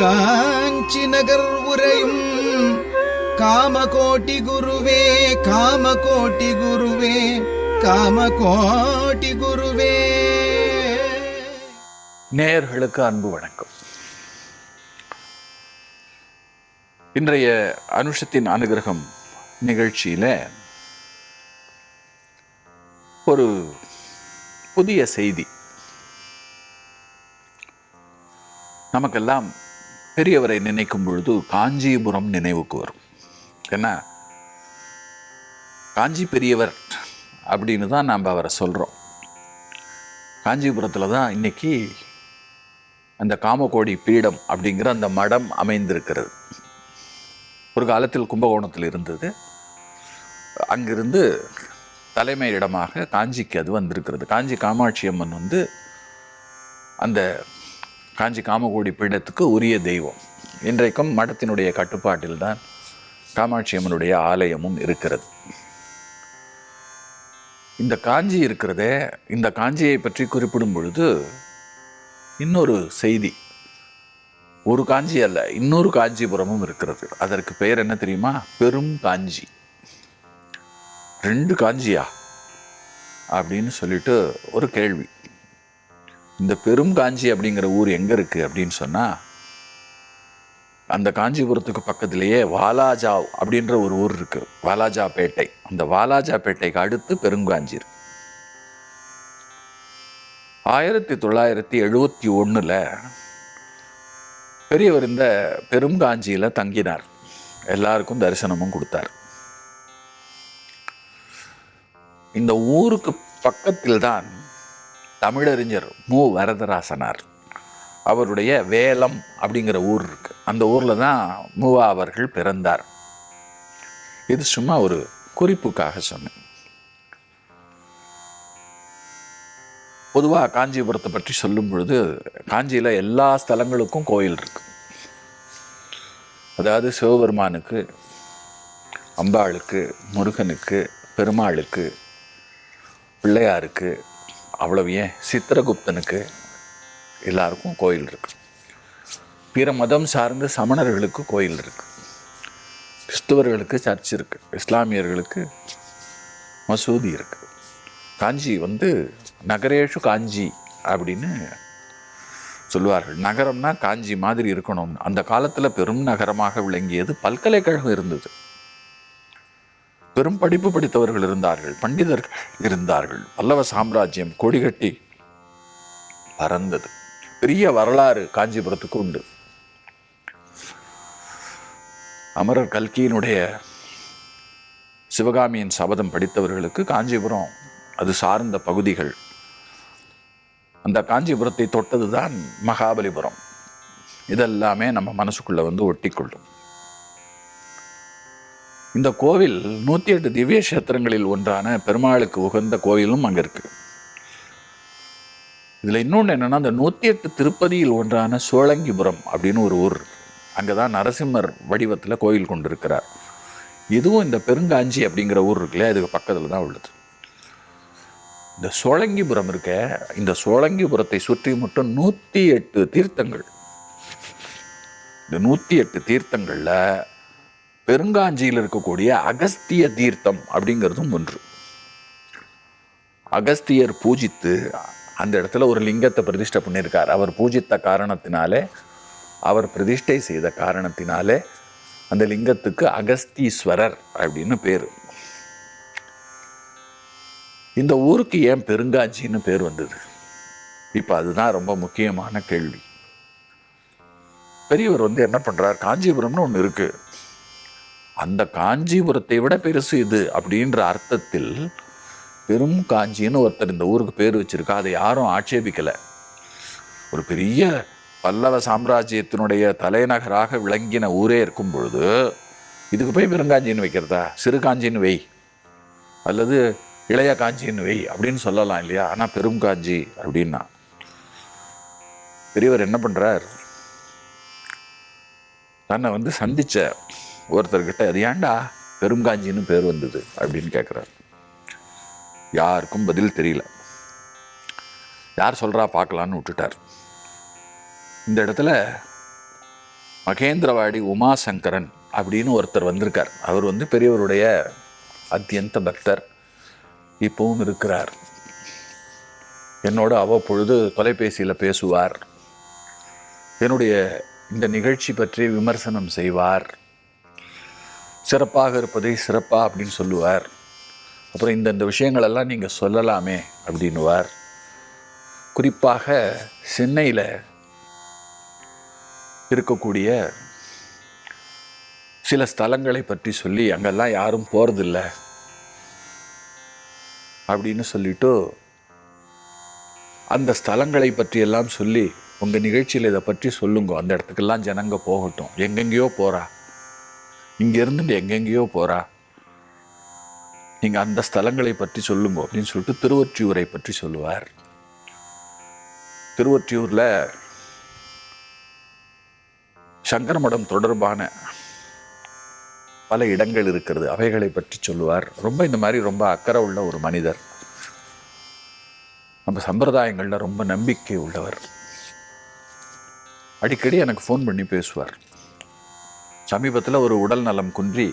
காஞ்சி நகர் உரையும் காமகோட்டி குருவே காமகோட்டி குருவே காமகோட்டி குருவே. நேயர்களுக்கு அன்பு வணக்கம். இன்றைய அனுஷத்தின் அனுகிரகம் நிகழ்ச்சியில ஒரு புதிய செய்தி. நமக்கெல்லாம் பெரியவரை நினைக்கும் பொழுது காஞ்சிபுரம் நினைவுக்கு வரும். என்ன? காஞ்சி பெரியவர் அப்படின்னு தான் நாம் அவரை சொல்கிறோம் காஞ்சிபுரத்தில் தான் இன்னைக்கு அந்த காமகோடி பீடம் அப்படிங்கிற அந்த மடம் அமைந்திருக்கிறது. ஒரு காலத்தில் கும்பகோணத்தில் இருந்தது. அங்கிருந்து தலைமை இடமாக காஞ்சிக்கு அது வந்திருக்கிறது. காஞ்சி காமாட்சி அம்மன் வந்து அந்த காஞ்சி காமகோடி பீடத்துக்கு உரிய தெய்வம். இன்றைக்கும் மடத்தினுடைய கட்டுப்பாட்டில்தான் காமாட்சி அம்மனுடைய ஆலயமும் இருக்கிறது. இந்த காஞ்சி இருக்கிறதே இந்த காஞ்சியை பற்றி குறிப்பிடும் பொழுது இன்னொரு செய்தி. ஒரு காஞ்சி அல்ல இன்னொரு காஞ்சிபுரமும் இருக்கிறது. அதற்கு பெயர் என்ன தெரியுமா? பெரும் காஞ்சி. ரெண்டு காஞ்சியா? அப்படின்னு சொல்லிட்டு ஒரு கேள்வி. இந்த பெரும் காஞ்சி அப்படிங்கிற ஊர் எங்க இருக்கு அப்படின்னு சொன்னா அந்த காஞ்சிபுரத்துக்கு பக்கத்திலேயே வாலாஜா அப்படின்ற ஒரு ஊர் இருக்கு வாலாஜாபேட்டை. அந்த வாலாஜாபேட்டைக்கு அடுத்து பெருங்காஞ்சி இருக்கு. ஆயிரத்தி தொள்ளாயிரத்தி எழுபத்தி ஒண்ணுல பெரியவர் இந்த பெருங்காஞ்சியில தங்கினார். எல்லாருக்கும் தரிசனமும் கொடுத்தார். இந்த ஊருக்கு பக்கத்தில் தான் தமிழறிஞர் மு. வரதராசனார். அவருடைய வேலம் அப்படிங்கிற ஊர் இருக்கு. அந்த ஊரில் தான் மூவா அவர்கள் பிறந்தார். இது சும்மா ஒரு குறிப்புக்காக சொன்னேன். பொதுவாக காஞ்சிபுரத்தை பற்றி சொல்லும் பொழுது காஞ்சியில் எல்லா ஸ்தலங்களுக்கும் கோயில் இருக்கு. அதாவது சிவபெருமானுக்கு அம்பாளுக்கு முருகனுக்கு பெருமாளுக்கு பிள்ளையாருக்கு அவ்வளவு ஏன்? சித்திரகுப்தனுக்கு எல்லாருக்கும் கோயில் இருக்கு. பிற மதம் சார்ந்த சமணர்களுக்கு கோயில் இருக்கு. கிறிஸ்துவர்களுக்கு சர்ச் இருக்கு. இஸ்லாமியர்களுக்கு மசூதி இருக்கு. காஞ்சி வந்து நகரேஷு காஞ்சி அப்படின்னு சொல்லுவார்கள். நகரம்னா காஞ்சி மாதிரி இருக்கணும். அந்த காலத்தில் பெரும் நகரமாக விளங்கியது பல்கலைக்கழகம் இருந்தது. பெரும் படிப்பு படித்தவர்கள் இருந்தார்கள் பண்டிதர்கள் இருந்தார்கள். பல்லவ சாம்ராஜ்யம் கொடிகட்டி பறந்தது. பெரிய வரலாறு காஞ்சிபுரத்துக்கு உண்டு. அமரர் கல்கியினுடைய சிவகாமியின் சபதம் படித்தவர்களுக்கு காஞ்சிபுரம் அது சார்ந்த பகுதிகள். அந்த காஞ்சிபுரத்தை தொட்டதுதான் மகாபலிபுரம். இதெல்லாமே நம்ம மனசுக்குள்ள வந்து ஒட்டிக்கொள்ளும். இந்த கோவில் நூற்றி எட்டு திவ்ய கஷேத்திரங்களில் ஒன்றான பெருமாளுக்கு உகந்த கோவிலும் அங்கே இருக்குது இதில் இன்னொன்று என்னன்னா அந்த நூற்றி எட்டு திருப்பதியில் ஒன்றான சோழங்கிபுரம் அப்படின்னு ஒரு ஊர் அங்கே தான் நரசிம்மர் வடிவத்தில் கோயில் கொண்டிருக்கிறார். இதுவும் இந்த பெருங்காஞ்சி அப்படிங்கிற ஊர் இருக்குல்ல அதுக்கு பக்கத்தில் தான் உள்ளது. இந்த சோழங்கிபுரம் இருக்க இந்த சோழங்கிபுரத்தை சுற்றி மட்டும் நூற்றி எட்டு தீர்த்தங்கள். இந்த நூற்றி எட்டு தீர்த்தங்களில் பெருங்காஞ்சியில் இருக்கக்கூடிய அகஸ்திய தீர்த்தம் அப்படிங்கிறதும் ஒன்று. அகஸ்தியர் பூஜித்து அந்த இடத்துல ஒரு லிங்கத்தை பிரதிஷ்டை பண்ணியிருக்கார். அவர் பூஜித்த காரணத்தினாலே அவர் பிரதிஷ்டை செய்த காரணத்தினாலே அந்த லிங்கத்துக்கு அகஸ்தீஸ்வரர் அப்படின்னு பேர். இந்த ஊருக்கு ஏன் பெருங்காஞ்சின்னு பேர் வந்தது? இப்போ அதுதான் ரொம்ப முக்கியமான கேள்வி. பெரியவர் வந்து என்ன பண்ணுறார் காஞ்சிபுரம்னு ஒன்று இருக்கு. அந்த காஞ்சிபுரத்தை விட பெருசு இது அப்படின்ற அர்த்தத்தில் பெரும் காஞ்சின்னு ஒருத்தர் இந்த ஊருக்கு பேர் வச்சுருக்கா. அதை யாரும் ஆட்சேபிக்கலை. ஒரு பெரிய பல்லவ சாம்ராஜ்யத்தினுடைய தலைநகராக விளங்கின ஊரே இருக்கும் பொழுது இதுக்கு போய் பெருங்காஞ்சின்னு வைக்கிறதா? சிறு காஞ்சின்னு வை. அல்லது இளைய காஞ்சின்னு வை அப்படின்னு சொல்லலாம் இல்லையா? ஆனால் பெரும் காஞ்சி அப்படின்னா. பெரியவர் என்ன பண்ணுறார் தன்னை வந்து சந்தித்த ஒருத்தர்கிட்ட அது ஏன்டா பெருங்காஞ்சின்னு பேர் வந்தது? அப்படின்னு கேட்குறாரு யாருக்கும் பதில் தெரியல. யார் சொல்றா பார்க்கலான்னு விட்டுட்டார். இந்த இடத்துல மகேந்திரவாடி உமாசங்கரன் அப்படின்னு ஒருத்தர் வந்திருக்கார். அவர் வந்து பெரியவருடைய அத்தியந்த பக்தர். இப்பவும் இருக்கிறார். என்னோட அவ்வப்பொழுது தொலைபேசியில் பேசுவார். என்னுடைய இந்த நிகழ்ச்சி பற்றி விமர்சனம் செய்வார். சிறப்பாக இருப்பதை சிறப்பாக அப்படின்னு சொல்லுவார். அப்புறம் இந்த இந்த விஷயங்களெல்லாம் நீங்கள் சொல்லலாமே அப்படின்னுவார். குறிப்பாக சென்னையில் இருக்கக்கூடிய சில ஸ்தலங்களை பற்றி சொல்லி அங்கெல்லாம் யாரும் போகிறதில்ல அப்படின்னு சொல்லிட்டு அந்த ஸ்தலங்களை பற்றியெல்லாம் சொல்லி உங்கள் நிகழ்ச்சியில் இதை பற்றி சொல்லுங்க. அந்த இடத்துக்கெல்லாம் ஜனங்க போகட்டும். எங்கெங்கேயோ போகிறா இங்கேருந்து எங்கெங்கேயோ போகிறா நீங்கள் அந்த ஸ்தலங்களை பற்றி சொல்லுங்க அப்படின்னு சொல்லிட்டு திருவொற்றியூரை பற்றி சொல்லுவார். திருவொற்றியூரில் சங்கரமடம் தொடர்பான பல இடங்கள் இருக்கிறது. அவைகளை பற்றி சொல்லுவார். ரொம்ப இந்த மாதிரி ரொம்ப அக்கறை உள்ள ஒரு மனிதர். நம்ம சம்பிரதாயங்களில் ரொம்ப நம்பிக்கை உள்ளவர். அடிக்கடி எனக்கு ஃபோன் பண்ணி பேசுவார். சமீபத்தில் ஒரு உடல் நலம் குன்றி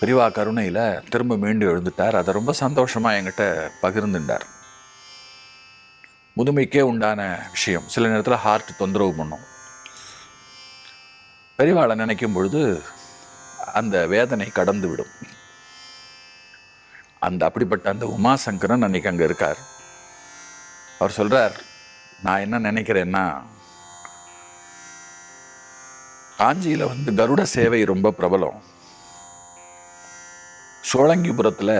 பெரிவா கருணையில் திரும்ப மீண்டு எழுந்துட்டார். அதை ரொம்ப சந்தோஷமாக என்கிட்ட பகிர்ந்துட்டார் முதுமைக்கே உண்டான விஷயம். சில நேரத்தில் ஹார்ட் தொந்தரவு பண்ணும். பெரிவாளை நினைக்கும் பொழுது அந்த வேதனை கடந்து விடும் அந்த அப்படிப்பட்ட அந்த உமாசங்கரன் அன்னைக்கு அங்கே இருக்கார். அவர் சொல்கிறார் நான் என்ன நினைக்கிறேன்னா காஞ்சியில் வந்து கருட சேவை ரொம்ப பிரபலம். சோழங்கிபுரத்தில்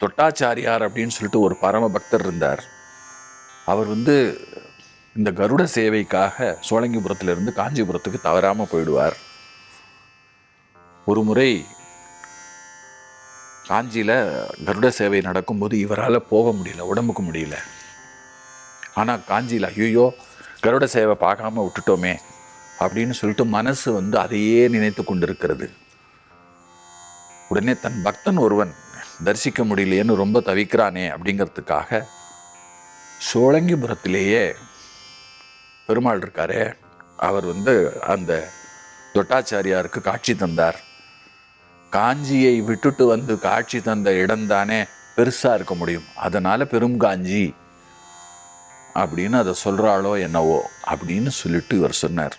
தொட்டாச்சாரியார் அப்படின்னு சொல்லிட்டு ஒரு பரம பக்தர் இருந்தார். அவர் வந்து இந்த கருட சேவைக்காக சோழங்கிபுரத்திலிருந்து காஞ்சிபுரத்துக்கு தவறாமல் போயிடுவார். ஒரு முறை காஞ்சியில் கருட சேவை நடக்கும்போது இவரால் போக முடியல உடம்புக்கு முடியல. ஆனால் காஞ்சியில் ஐயோ கருட சேவை பார்க்காம விட்டுட்டோமே அப்படின்னு சொல்லிட்டு மனசு வந்து அதையே நினைத்து கொண்டிருக்கிறது. உடனே தன் பக்தன் ஒருவன் தரிசிக்க முடியலையேன்னு ரொம்ப தவிக்கிறானே அப்படிங்கிறதுக்காக சோழங்கிபுரத்திலேயே பெருமாள் இருக்காரே அவர் வந்து அந்த தொட்டாச்சாரியாருக்கு காட்சி தந்தார். காஞ்சியை விட்டுட்டு வந்து காட்சி தந்த இடம்தானே பெருசா இருக்க முடியும். அதனால பெரும் காஞ்சி அப்படின்னு அதை சொல்றாளோ என்னவோ அப்படின்னு சொல்லிட்டு இவர் சொன்னார்.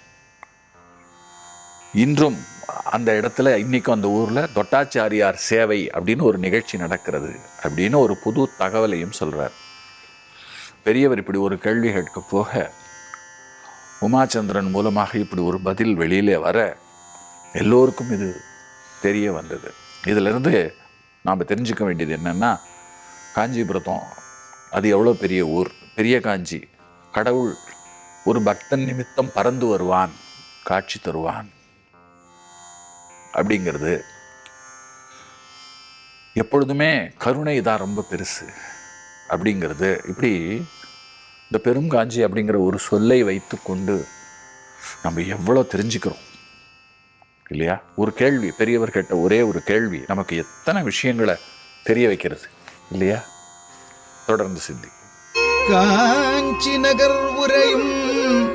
இன்றும் அந்த இடத்துல இன்னைக்கும் அந்த ஊர்ல தொட்டாச்சாரியார் சேவை அப்படின்னு ஒரு நிகழ்ச்சி நடக்கிறது அப்படின்னு ஒரு புது தகவலையும் சொல்கிறார் பெரியவர் இப்படி ஒரு கேள்வி கேட்க போக உமாச்சந்திரன் மூலமாக இப்படி ஒரு பதில் வெளியிலே வர எல்லோருக்கும் இது தெரிய வந்தது. இதிலிருந்து நாம் தெரிஞ்சுக்க வேண்டியது என்னன்னா காஞ்சிபுரத்தம் அது எவ்வளோ பெரிய ஊர்? பெரிய காஞ்சி. கடவுள் ஒரு பக்தன் நிமித்தம் பறந்து வருவான் காட்சி தருவான். அப்படிங்கிறது எப்பொழுதுமே கருணை தான் ரொம்ப பெருசு அப்படிங்கிறது. இப்படி இந்த பெருங்காஞ்சி அப்படிங்கிற ஒரு சொல்லை வைத்துக்கொண்டு நம்ம எவ்வளோ தெரிஞ்சுக்கிறோம்? இல்லையா? ஒரு கேள்வி பெரியவர் கேட்ட ஒரே ஒரு கேள்வி நமக்கு எத்தனை விஷயங்களை தெரிய வைக்கிறது? இல்லையா? தொடர்ந்து சிந்தி காஞ்சி நகர் உரையும்